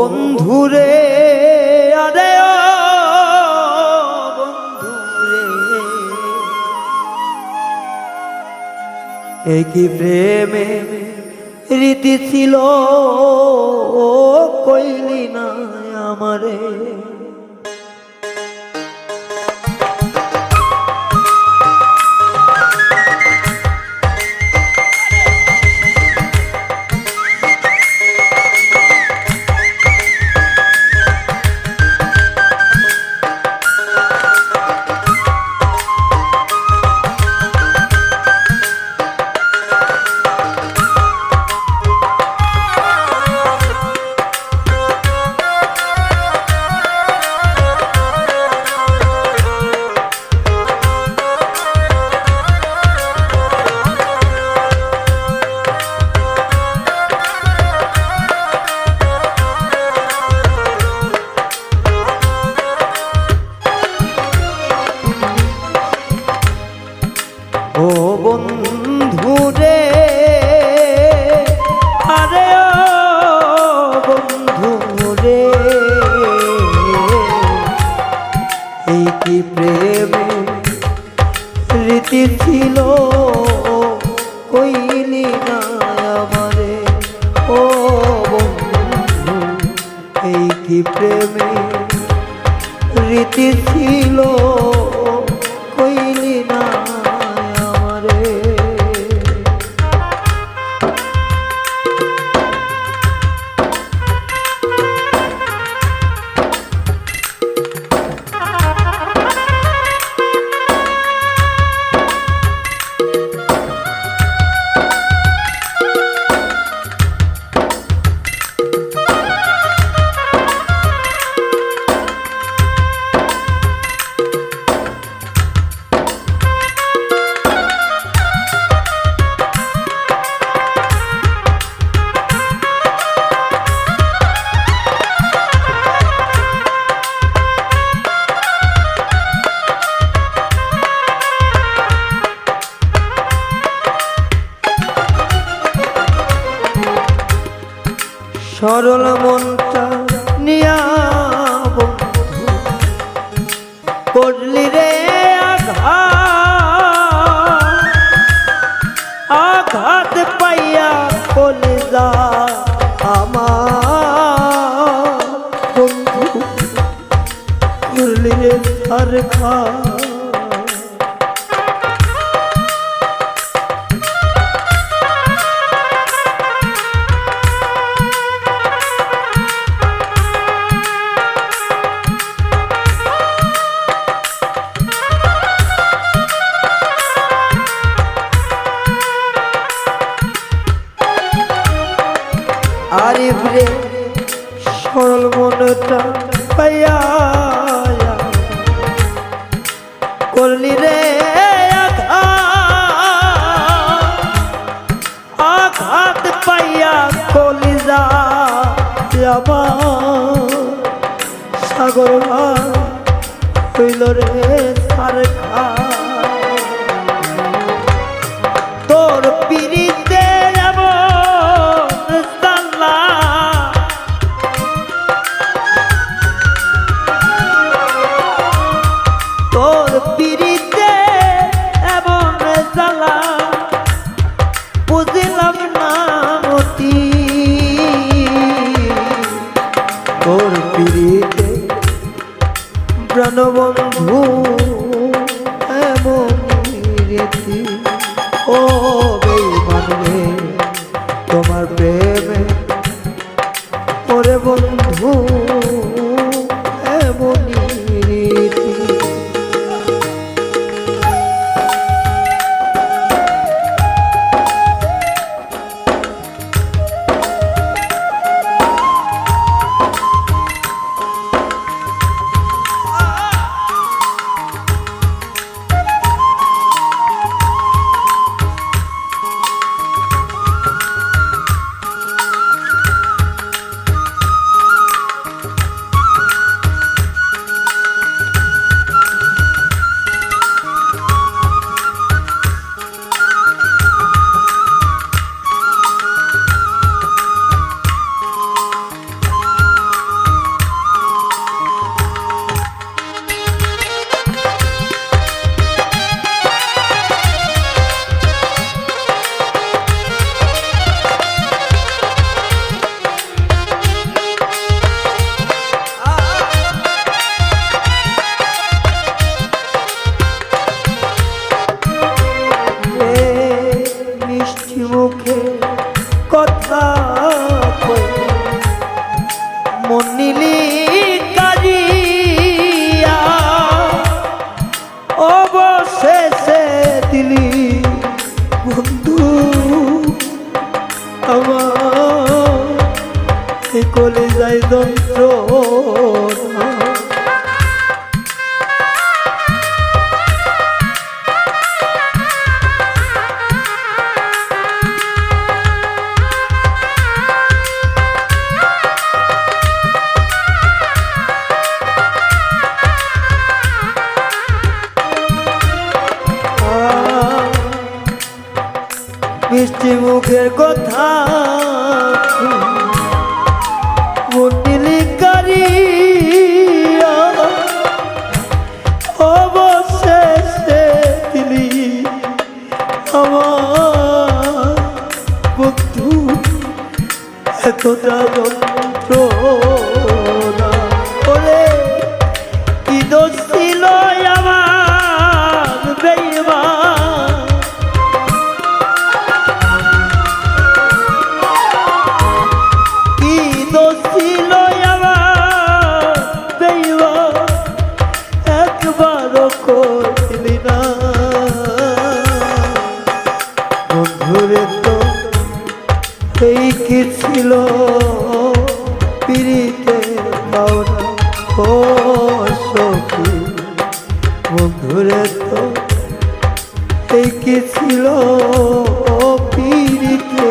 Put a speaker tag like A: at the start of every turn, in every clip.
A: বন্ধুরে আরে ও বন্ধুরে। একই প্রেমে রীতি ছিল কইলি না আমারে। বন্ধু রে আরে ও বন্ধু রে এই কি প্রেম রীতি ছিল? কইলি না আমারে? ও বন্ধু, এই কি প্রেমে রীতি ছিল? সরল মনটা নিয়া করলি রে আঘাত আঘাত পাইয়া কলিজা আমার। বন্ধু, করলি রে সরখা আরিফ সরল মনটা পাইয়া করলি রে আঘাত। পাইয়া কলিজা আমার। সাগর হইল রে সার খা কলে যায় যন্ত্রণা আমার বন্ধু এতটা যন্ত্রণা ওরে কি দোষ ছিল আমার দোষ বন্ধুরে তো কি পিড়িতে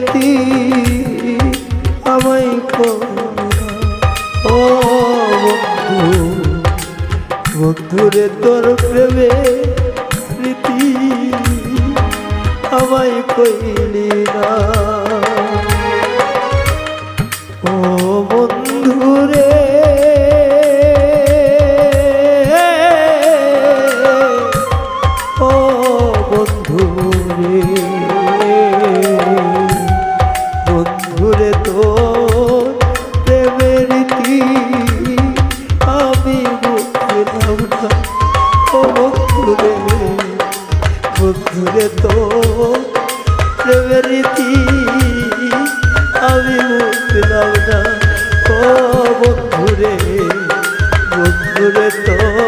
A: প্রেমের রীতি আমায় ও বন্ধু বন্ধুরে তোর প্রেমে প্রীতি আমায় কইলি প্রেমেরীতি আমি মুক্তি দাও না ও বন্ধুরে বন্ধুরে তো